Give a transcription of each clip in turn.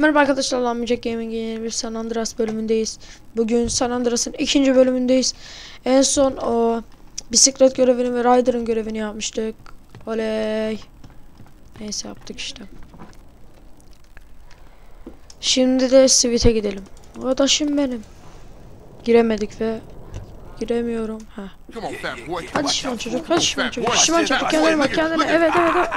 Merhaba arkadaşlar Lanmayacak Gaming'in yeni bir San Andreas bölümündeyiz. Bugün San Andreas'ın ikinci bölümündeyiz. En son o bisiklet görevini ve Rider'ın görevini yapmıştık. Oley. Neyse yaptık işte. Şimdi de Sweet'e gidelim. Arkadaşım benim. Giremedik ve giremiyorum. Ha. Come on, fat boy. Hadi şişman çocuk, hadi şişman çocuk. Şişman çocuk kendine bak kendine. Evet evet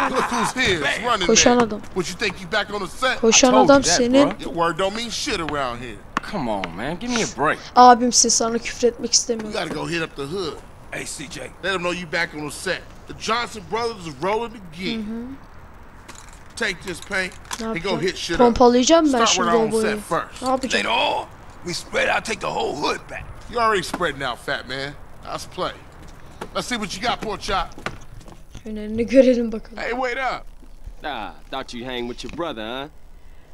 evet. Koşan adam. What you think you back on the set? Koşan told you adam that, senin bro. Your word don't mean shit around here. Come on, man. Give me a break. abimsin sana küfür etmek You istemiyorum. gotta go hit up the hood. Hey, CJ. Let them know you back on the set. The Johnson brothers is rolling again. Take this paint and go hit shit up. Pompalayacağım ben Start şimdi o boyu. Ne yapacağım? We spread out, take the whole hood back. You already spreading out, fat man. Let's play. Let's see what you got, poor chop. Önerini görelim bakalım. Hey, wait up. Ah, thought you hang with your brother, huh?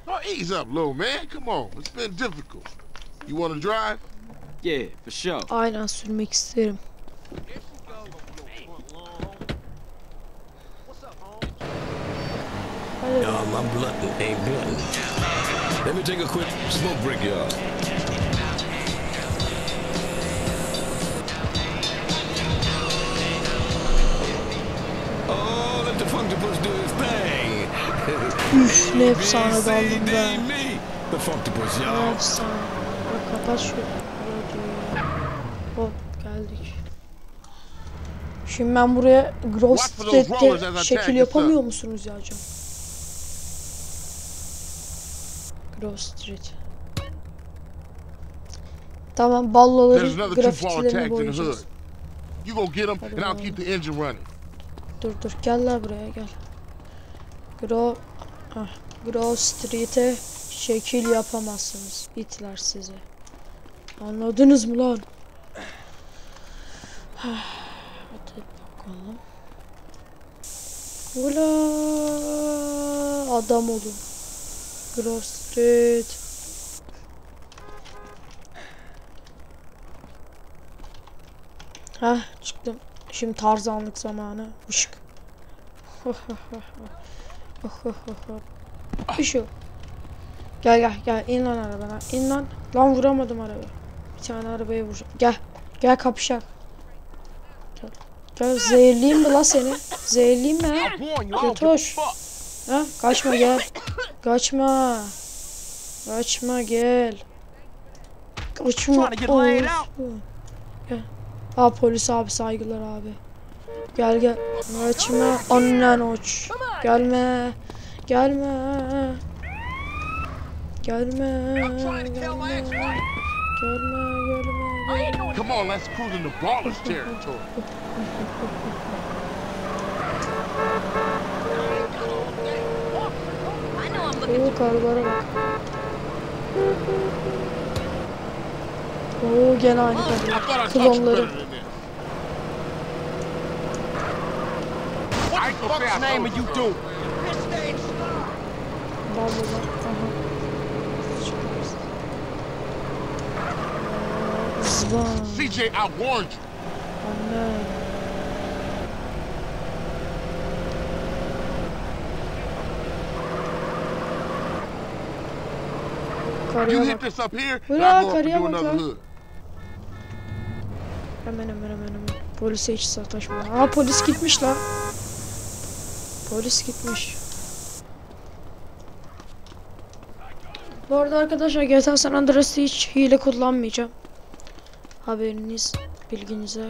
Oh, ease up, little man. Come on. It's been difficult. You want to drive? Yeah, for sure. Aynen sürmek isterim. Hadi. Y'all, my blunt ain't blunt. Let me take a quick smoke break, y'all. Üf ne efsane daldım D, be. me. The funky puss, Ne efsane. Bak kapat şu. Hop geldik. Şimdi ben buraya Street'te I şekil yapamıyor musunuz ya acaba? Grove Street. Tamam ballaların grafitilerini boyayacağız. You go get them, and I'll keep the engine running. Dur dur gel la buraya gel. Grove ah, Grove Street'e şekil yapamazsınız. İtler sizi. Anladınız mı lan? Hadi bakalım. Ula adam olun. Grove Street. Heh çıktım. Şimdi tarzanlık zamanı. Işık. Işık. Gel gel gel in lan arabana. İn lan. Lan vuramadım araba. Bir tane arabaya vuracağım. Gel. Gel kapışak. Gel. Gel zehirleyeyim mi la seni? Zehirleyeyim mi ha? Götoş. Ha? Kaçma gel. Kaçma. Kaçma gel. Kaçma. olsun. Gel. Aa polis abi saygılar abi. Gel gel. Kaçma. Annen uç. Gelme. Gelme. Gelme. Gelme. Gelme. Gelme. Come on, let's cruise into Ballas territory. Oo karılara bak. Oo gene aynı better Klonları. Fuck's name are you doing? Vallahi. Aha. Çıkarız. Zvan. CJ, I warned you. Anne. You hit this up here, and I'll go up and karıya do another hood. Hemen hemen hemen hemen. Polise hiç sataşma. Aa polis gitmiş lan. Polis gitmiş. Bu arada arkadaşlar GTA San Andreas'ta hiç hile kullanmayacağım. Haberiniz bilginize.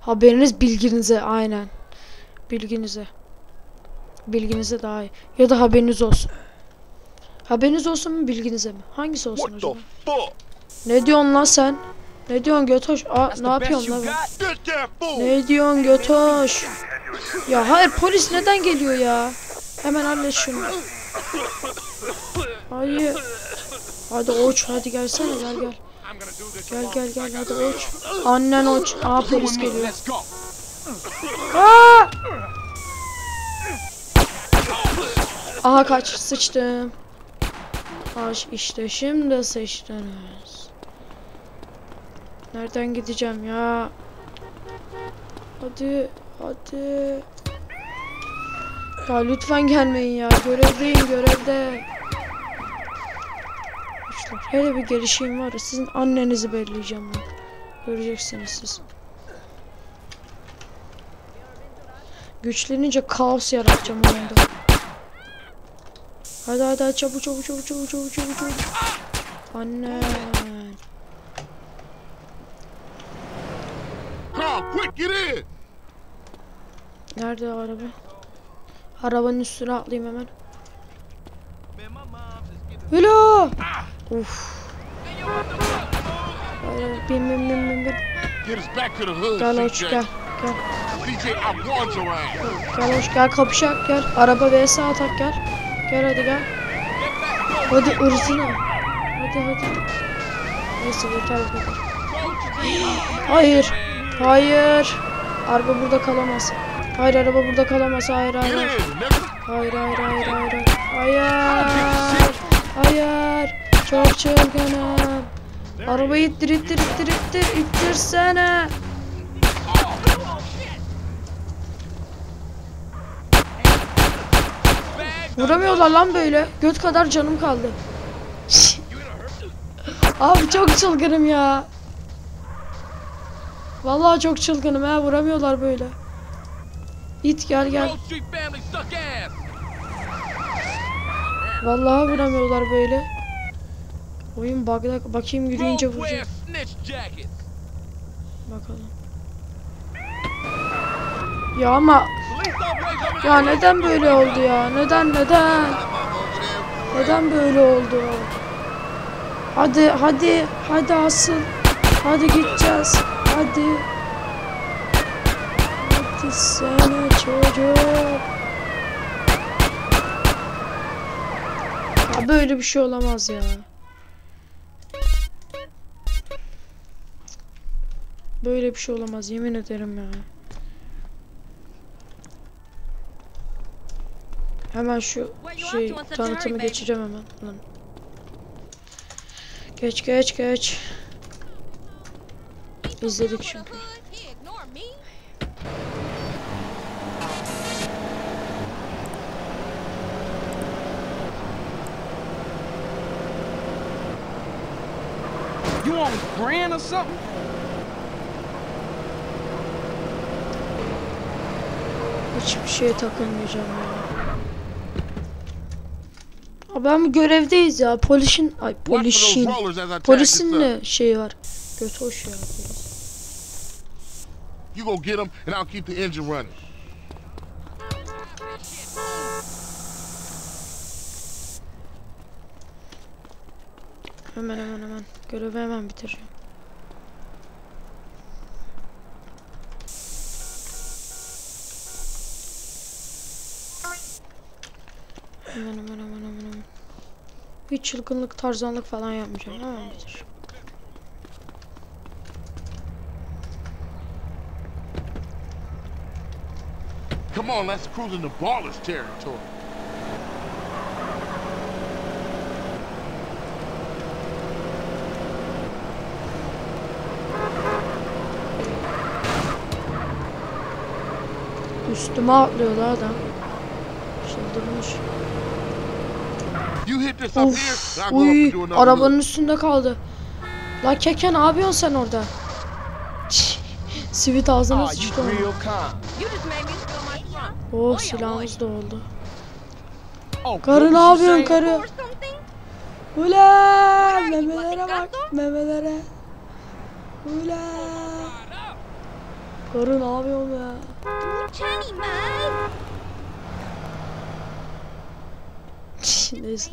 Haberiniz bilginize aynen. Bilginize. Bilginize daha iyi. Ya da haberiniz olsun. Haberiniz olsun mu bilginize mi? Hangisi olsun acaba? fuck? Ne diyorsun lan sen? Ne diyorsun götoş? Aa ne yapıyorsun lan? Ne diyorsun götoş? Ya hayır polis neden geliyor ya? Hemen hallet şunu. Hayır. Hadi uç hadi gelsene gel gel. Gel gel gel hadi uç. Annen uç. Aa polis geliyor. Aa! Aha kaç sıçtım. Aş işte şimdi sıçtınız. Nereden gideceğim ya? Hadi, hadi. Ya lütfen gelmeyin ya. Görevdeyim, görevde. Hele bir gelişeyim var sizin annenizi belleyeceğim ben. Göreceksiniz siz. Güçlenince kaos yaratacağım oyunda. Hadi hadi hadi çabuk çabuk çabuk çabuk çabuk çabuk. Anne. Carl, quick, get in! Nerede araba? Arabanın üstüne atlayayım hemen. Hülo! Uf. Bin bin bin bin bin. Gel hoş gel. Gel. Gel hoş gel kapışak gel. Araba vs atak gel. Gel hadi gel. Hadi ırzına. Hadi hadi. Neyse yeter bu kadar. Hayır. Hayır. Araba burada kalamaz. Hayır araba burada kalamaz. Hayır hayır. Hayır hayır hayır hayır. Hayır. Hayır. Çok çılgınım. Arabayı ittir ittir ittir ittir ittirsene. Vuramıyorlar lan böyle. Göt kadar canım kaldı. Abi çok çılgınım ya. Vallahi çok çılgınım ha. Vuramıyorlar böyle. İt gel gel. Vallahi vuramıyorlar böyle. Oyun bug'da bakayım yürüyünce vuracak. Bakalım. Ya ama ya neden böyle oldu ya? Neden neden? Neden böyle oldu? Hadi hadi hadi asıl. Hadi gideceğiz. Hadi. Hadi sene çocuk. Ya böyle bir şey olamaz ya. Böyle bir şey olamaz yemin ederim ya. Hemen şu şey tanıtımı geçeceğim hemen. Geç geç geç. İzledik çünkü. You on grand or something? Hiçbir şeye takılmayacağım ya. Ben bu görevdeyiz ya. Polisin ay polisin. Polisin ne şeyi var? Göt hoş ya polis. You go get them, and I'll keep the engine running. Hemen hemen hemen. Görevi hemen bitireceğim. Hemen hemen hemen hemen hemen. Hiç çılgınlık, tarzanlık falan yapmayacağım. Hemen bitir. Come on, let's cruise into Ballas territory. Üstüme atlıyor la adam. Çıldırmış. You hit this up Of. Uy, and do another arabanın üstünde kaldı. La keke ne yapıyorsun sen orada? Sivit ağzına sıçtı you Oh silahımız da oldu. Oh, Karı ne yapıyorsun karı? Ulan memelere bak memelere. Ulan. Karı ne yapıyorsun ya? Neyse.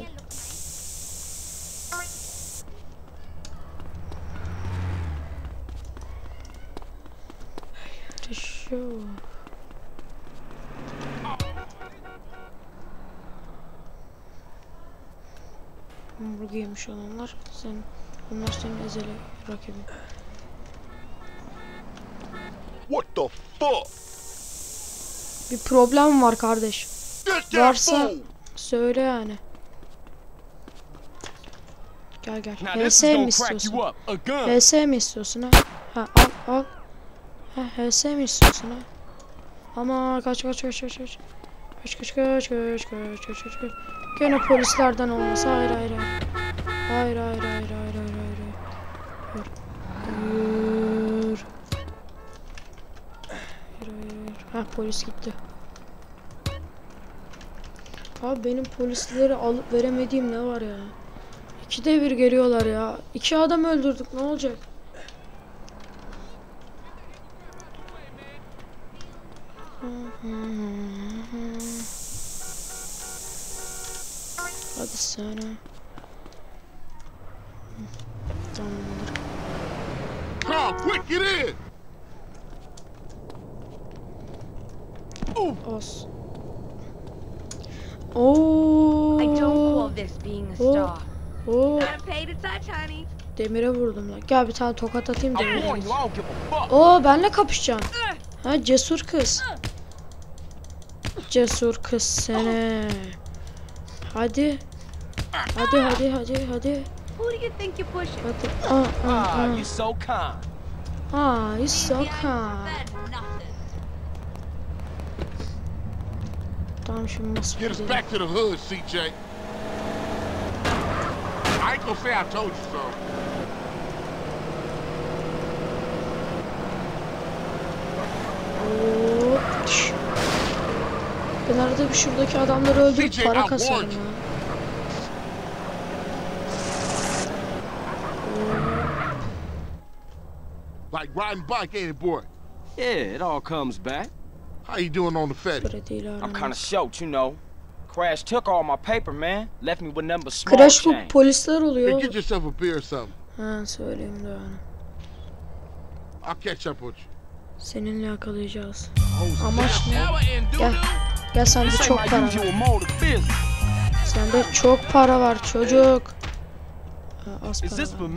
Şu. Yemiş olanlar sen bunlar senin ezeli rakibin. What the fuck? Bir problem var kardeş. Varsa-! Söyle yani. Gel gel. HS mi istiyorsun? HS mi istiyorsun ha? Ha al al. Ha HS mi istiyorsun ha? Ama kaç kaç kaç kaç kaç. Kaç kaç kaç kaç kaç kaç kaç kaç. Gene polislerden olmasa hayır hayır hayır. Hayır hayır hayır hayır hayır hayır. Hayır. Hayır. Hayır hayır. Ha polis gitti. Abi benim polislere alıp veremediğim ne var ya? İkide bir geliyorlar ya. İki adam öldürdük ne olacak? Hadi sana. Tamamdır. Carl, quick, get in! Os. Oo. I don't call this being a Oh. star. Oo. Gotta pay to touch, honey. Demire vurdum lan. Gel bir tane tokat atayım demire. Oo benle kapışacaksın. Ha cesur kız. Cesur kız seni. Hadi. Hadi hadi hadi hadi. Who do you think you're pushing? Hadi. Aa, aa, Ah, aa. you so kind. Aa, you so kind. Tamam şimdi nasıl Get us back to the hood, CJ. I ain't gonna say I told you so. Ben arada bir şuradaki adamları öldürüp CJ, para kasarım ya. Like riding bike, ain't it, boy? Yeah, it all comes back. How you doing on the Fetty? I'm kind of short, you know. Crash took all my paper, man. Left me with nothing but small Crash bu polisler Hey, oluyor. get yourself a beer or something. Ha söyleyeyim de yani. I'll catch up with you. Seninle yakalayacağız. Oh, Amaç ne? Gel. Gel sende çok para var. Sende çok para var çocuk. Az Is para this for var.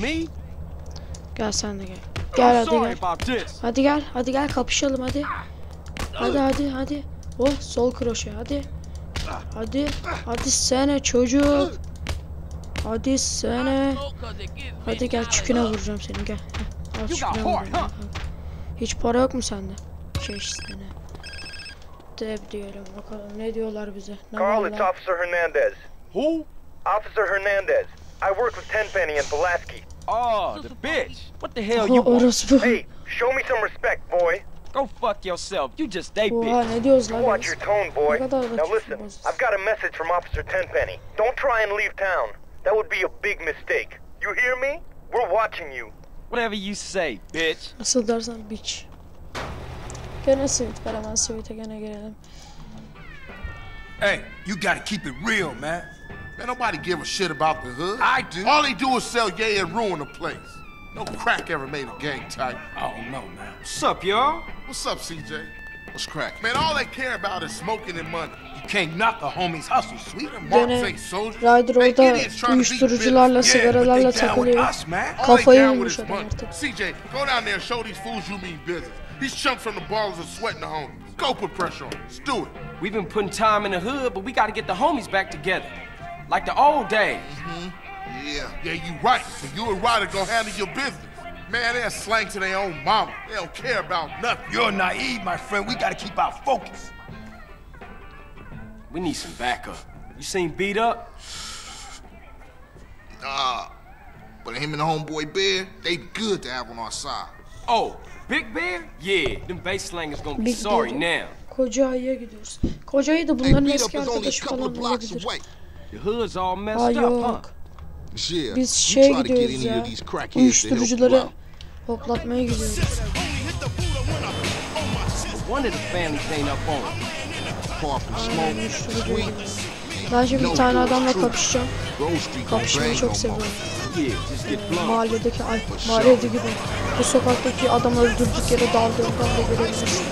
Gel sen de gel. Gel hadi gel. Hadi gel. Hadi gel kapışalım hadi. Hadi hadi hadi. Oh sol kroşe hadi. Hadi. Hadi sene çocuk. Hadi sene. Hadi gel çüküne vuracağım seni gel. Heh, Al çüküne vuracağım. Hiç para yok mu sende? Keş seni. Dev diyelim bakalım ne diyorlar bize. Ne Carl, it's? Officer Hernandez. Who? Officer Hernandez. I work with Tenpenny and Pulaski. Oh, the bitch. What the hell you Oh, want? Hey, show me some respect, boy. Go fuck yourself. You just they Oha bitch. ne diyoruz lan Watch biz? your tone, boy. Ne kadar da Now listen. I've got a message from Officer Tenpenny. Don't try and leave town. That would be a big mistake. You hear me? We're watching you. Whatever you say, bitch. Nasıl dersen biç. Gene Sweet var hemen Sweet'e gene gelelim. Hey, you gotta keep it real, man. Man, nobody give a shit about the hood. I do. All they do is sell yay and ruin the place. No crack ever made a gang type. I don't know, oh, man. What's up, y'all? What's up, CJ? What's crack? Man, all they care about is smoking and money. You can't knock a homie's hustle, sweet. Them marks Gene soldiers. Ryder They orada uh, idiots trying to beat uyuşturucularla, business. Yeah, they sigaralarla with takılıyor. us, man. All they Kafayı down with yemiş adam money. artık. CJ, go down there and show these fools you mean business. These chumps from the ballers are sweating the homies. Go put pressure on them. Let's do it. We've been putting time in the hood, but we gotta get the homies back together. Like the old days. Yeah, yeah, you right. So you and Ryder go handle your business. Man, they're slang to their own mama. They don't care about nothing. You're naive, my friend. We gotta keep our focus. We need some backup. You seen beat up? Uh, but him and the homeboy Bear, they good to have on our side. Oh, Big Bear? Yeah, them base slangers gonna be Big sorry Bear. now. Koca ayıya gidiyoruz. Koca ayı da bunların beat eski is arkadaşı couple falan of blocks olabilir. away. The hood's all messed Aa yok. Biz şeye try to get gidiyoruz any ya. of these crackheads to help you Uyuşturucuları hoplatmaya gidiyoruz. One of the families ain't up on it. Apart from Aynen smoke, uyuşturucu sweet, gidiyoruz. Ben şimdi bir tane adamla kapışacağım. Kapışmayı çok seviyorum. Mahalledeki, ay mahallede gibi. Bu sokaktaki adam öldürdük yere daldığımdan da görebilirsin.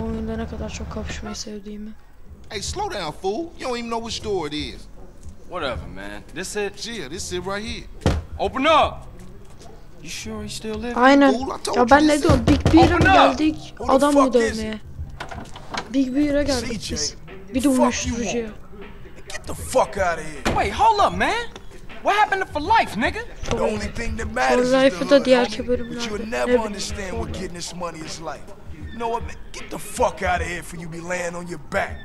O oyunda ne kadar çok kapışmayı sevdiğimi. Hey, slow down, fool. You don't even know which store it is. Whatever, man. This it? Yeah, this it right here. Open up! You sure he's still living? Aynen. Ya ben ne diyorum? Big up. geldik? Adam mı dövmeye? Big Beer'e geldik CJ, biz. Bir de uyuşturucuya. Get the fuck out of here. Wait, hold up, man. What happened to for life, nigga? The only thing that matters is the hood. But you'll Ne never understand what getting this money is like. You know what, man? Get the fuck out of here for you be laying on your back.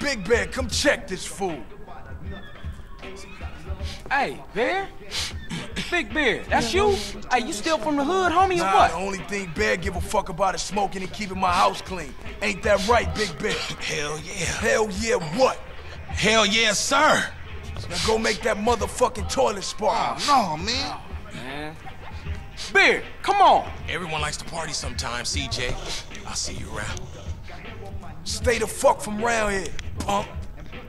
Big Bear, come check this fool. Hey, Bear? Big Bear, that's you? Hey, you still from the hood, homie, or what? the only thing Bear give a fuck about is smoking and keeping my house clean. Ain't that right, Big Bear? Hell yeah. Hell yeah, what? Hell yeah, sir. Now go make that motherfucking toilet spark. Oh, no, man. Man. Bear, come on. Everyone likes to party sometimes, CJ. I'll see you around. Stay the fuck from round here, punk.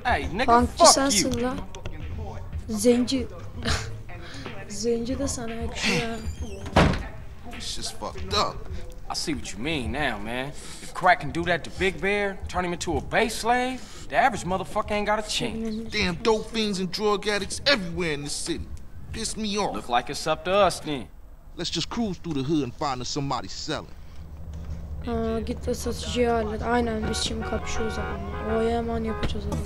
Hey, nigga, Punkçı fuck sensin you. lan. Zenci. Zenci de sana yakışıyor ha. It's just fucked up. I see what you mean now, man. If Crack can do that to Big Bear, turn him into a base slave, the average motherfucker ain't got a chance. Damn dope fiends and drug addicts everywhere in this city. Piss me off. Look like it's up to us then. Let's just cruise through the hood and find us somebody selling. Aa, git de satıcıyı hallet. Aynen biz şimdi kapışıyoruz adamla. O hemen yapacağız adamı.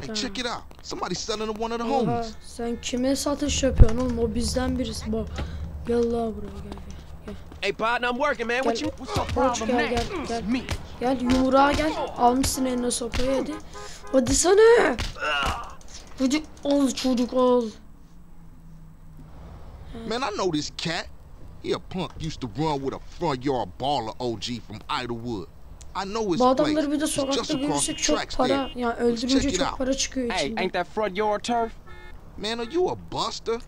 Hey, check it out. Somebody selling one of the Oha, homies. sen kime satış yapıyorsun oğlum? O bizden birisi. Bak. Gel la buraya gel gel. Hey, partner, I'm working, man. What you? What's your Koç problem gel gel gel. Gel yumruğa gel. Almışsın eline sopayı hadi. Hadi sana. Hadi ol çocuk ol. Man, I know this cat. He a punk used to run with a front yard baller OG from Idlewood. I know his Bu place. adamları bir de It's just sokakta across the görürsek çok tracks para. there. Yani Let's check öldürünce it çok out. para çıkıyor Hey, içinde. ain't that front yard turf? Man, are you a buster?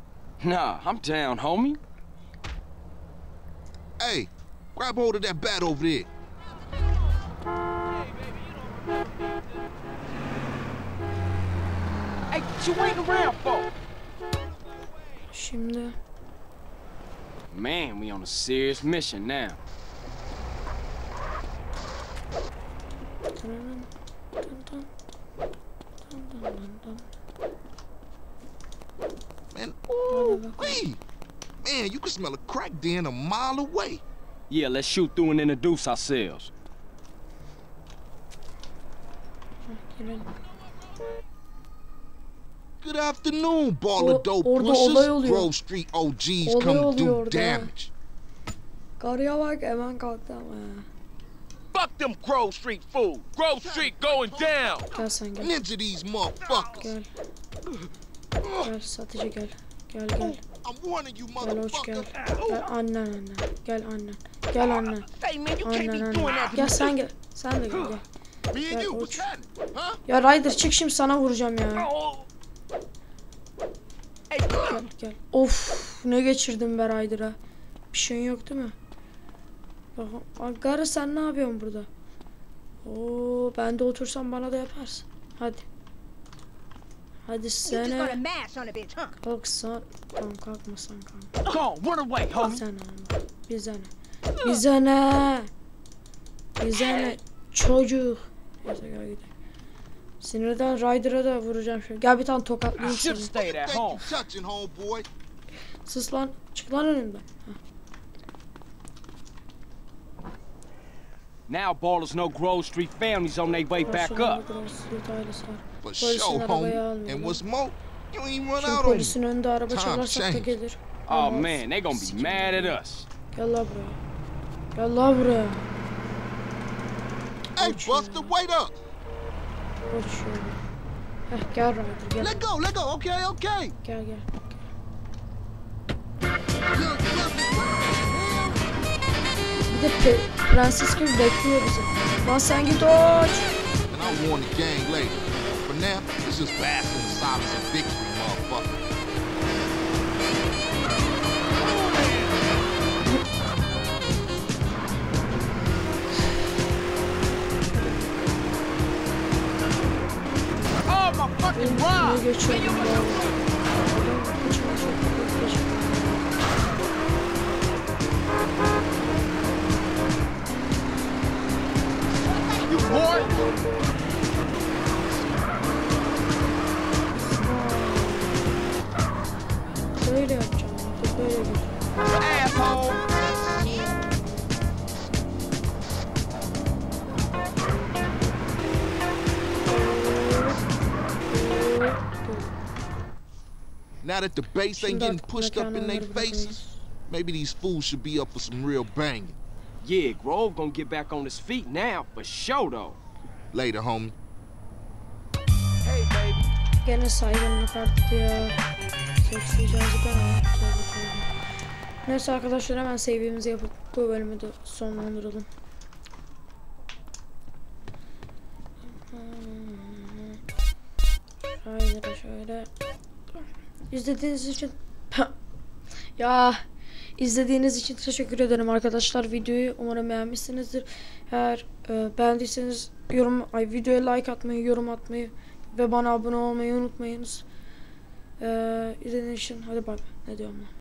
Nah, I'm down, homie. Hey, grab hold of that bat over there. Hey, what you waiting around for? Şimdi Man, we on a serious mission now. Man, ooh, wee. Man, you can smell a crack den a mile away. Yeah, let's shoot through and introduce ourselves. Good afternoon, baller O- dope orada pushers. olay oluyor. Grove Street OGs Olay come oluyor do orada. damage. Karıya bak hemen kalktı ama ya. Fuck them Grove Street fools. Grove Street going down. Gel sen gel. Ninja these motherfuckers. Gel. Gel satıcı gel. Gel gel. I'm warning you, Gel hoş gel. motherfucker. Gel annen annen. Gel annen. Gel annen. Hey, man, you can't Annen be annen. doing that. Gel sen gel. Sen de gel gel. Me and Gel you, hoş. what's happening? Huh? Ya Ryder çık şimdi sana vuracağım ya. Oh. Gel gel. Of ne geçirdim be Ryder'a. Bir şeyin yok değil mi? Bak, Ankara sen ne yapıyorsun burada? Oo ben de otursam bana da yaparsın. Hadi. Hadi sene. Kalksan. Tamam kalkma sen kanka. Bize ne? Bize ne? Bize ne? Bize ne? Çocuk. Neyse gel gidelim. Sinirden Ryder'a da vuracağım şimdi. Gel bir tane tokatlayayım Should seni. home. Sus lan. Çık lan önümden. Now ballers know Grove Street families on their way back up. Arabayı homie. almıyor. And what's more, you ain't run Şimdi out on me. polisin önünde araba Times çalarsak da change. Oh man, they gonna be mad at us. Gel la buraya. Gel la buraya. Hey, Buster, wait up. Şöyle. Heh gel Ryder gel. Let go, let go. Okay, okay. Gel gel. Bir de pe- prenses gibi bekliyor bizi. Lan sen git oç. And I'll warn the gang later. For now, let's just bask in the silence of victory, Oh Now that the base ain't getting pushed up in their faces. Maybe these fools should be up for some real banging. Yeah, Grove gonna get back on his feet now, for sure though. Later, homie. Hey, baby. Gene saygınlık arttı ya. Neyse arkadaşlar hemen save'imizi yapıp bu bölümü de sonlandıralım. Şöyle şöyle. İzlediğiniz için ya izlediğiniz için teşekkür ederim arkadaşlar videoyu umarım beğenmişsinizdir. Eğer e, beğendiyseniz yorum ay videoya like atmayı, yorum atmayı ve bana abone olmayı unutmayınız. Ee, izlediğiniz için hadi bay. Ne diyorum lan?